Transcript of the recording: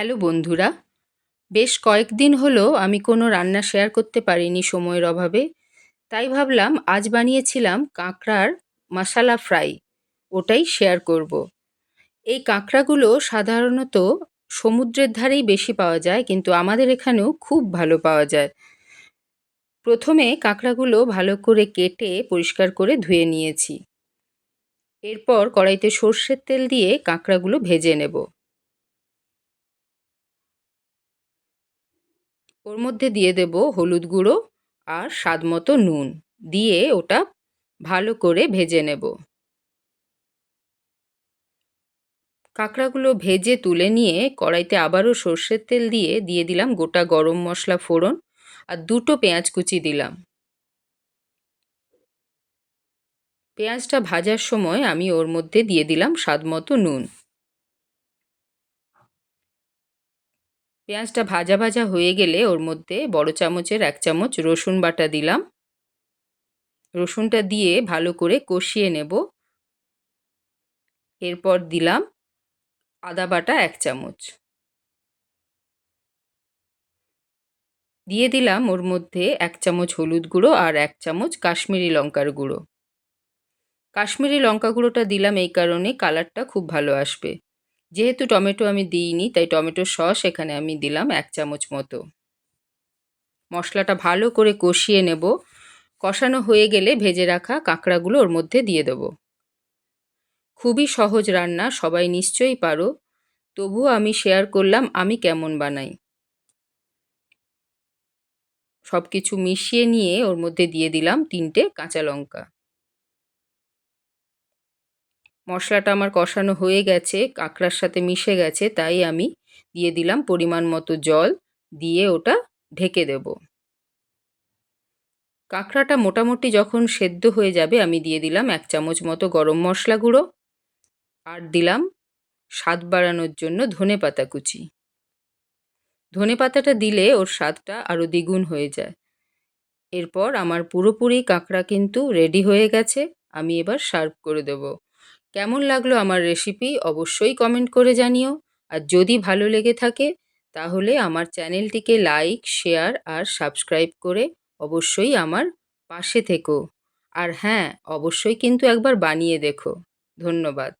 Hello বন্ধুরা, বেশ কয়েকদিন হলো আমি কোনো রান্না শেয়ার করতে পারিনি সময়ের অভাবে, তাই ভাবলাম আজ বানিয়েছিলাম কাঁকড়ার মশালা ফ্রাই, ওটাই শেয়ার করব। এই কাঁকড়াগুলো সাধারণত সমুদ্রের ধারেই বেশি পাওয়া যায়, কিন্তু আমাদের এখানেও খুব ভালো পাওয়া যায়। প্রথমে কাঁকড়াগুলো ভালো করে কেটে পরিষ্কার করে ধুয়ে নিয়েছি। এরপর কড়াইতে সর্ষের তেল দিয়ে কাঁকড়াগুলো ভেজে নেব। ওর মধ্যে দিয়ে দেব হলুদ গুঁড়ো আর স্বাদ মতো নুন। দিয়ে ওটা ভালো করে ভেজে নেব। কাঁকড়াগুলো ভেজে তুলে নিয়ে কড়াইতে আবারও সর্ষের তেল দিয়ে দিয়ে দিলাম গোটা গরম মশলা ফোড়ন আর দুটো পেঁয়াজ কুচি দিলাম। পেঁয়াজটা ভাজার সময় আমি ওর মধ্যে দিয়ে দিলাম স্বাদ মতো নুন। পেঁয়াজটা ভাজা ভাজা হয়ে গেলে ওর মধ্যে বড় চামচের এক চামচ রসুন বাটা দিলাম। রসুনটা দিয়ে ভালো করে কষিয়ে নেব। এরপর দিলাম আদা বাটা এক চামচ। দিয়ে দিলাম ওর মধ্যে এক চামচ হলুদ গুঁড়ো আর এক চামচ কাশ্মীরি লঙ্কার গুঁড়ো। কাশ্মীরি লঙ্কা গুঁড়োটা দিলাম এই কারণে কালারটা খুব ভালো আসবে। যেহেতু টমেটো আমি দিইনি, তাই টমেটো সস এখানে আমি দিলাম এক চামচ মতো। মশলাটা ভালো করে কষিয়ে নেব। কষানো হয়ে গেলে ভেজে রাখা কাঁকড়াগুলো ওর মধ্যে দিয়ে দেবো। খুবই সহজ রান্না, সবাই নিশ্চয়ই পারো। তবুও আমি শেয়ার করলাম আমি কেমন বানাই। সব কিছু মিশিয়ে নিয়ে ওর মধ্যে দিয়ে দিলাম তিনটে কাঁচা লঙ্কা। মশলাটা আমার কষানো হয়ে গেছে, কাঁকড়ার সাথে মিশে গেছে, তাই আমি দিয়ে দিলাম পরিমাণ মতো জল, দিয়ে ওটা ঢেকে দেব। কাঁকড়াটা মোটামুটি যখন সেদ্ধ হয়ে যাবে, আমি দিয়ে দিলাম এক চামচ মতো গরম মশলা গুঁড়ো আর দিলাম স্বাদ বাড়ানোর জন্য ধনে পাতা কুচি। ধনে পাতাটা দিলে ওর স্বাদটা আরও দ্বিগুণ হয়ে যায়। এরপর আমার পুরোপুরি কাঁকড়া কিন্তু রেডি হয়ে গেছে, আমি এবার সার্ভ করে দেবো। কেমন লাগল আমার রেসিপি অবশ্যই কমেন্ট করে জানিও। আর যদি ভালো লেগে থাকে, তাহলে আমার চ্যানেলটিকে লাইক শেয়ার আর সাবস্ক্রাইব করে অবশ্যই আমার পাশে থেকো। আর হ্যাঁ অবশ্যই কিন্তু একবার বানিয়ে দেখো। ধন্যবাদ।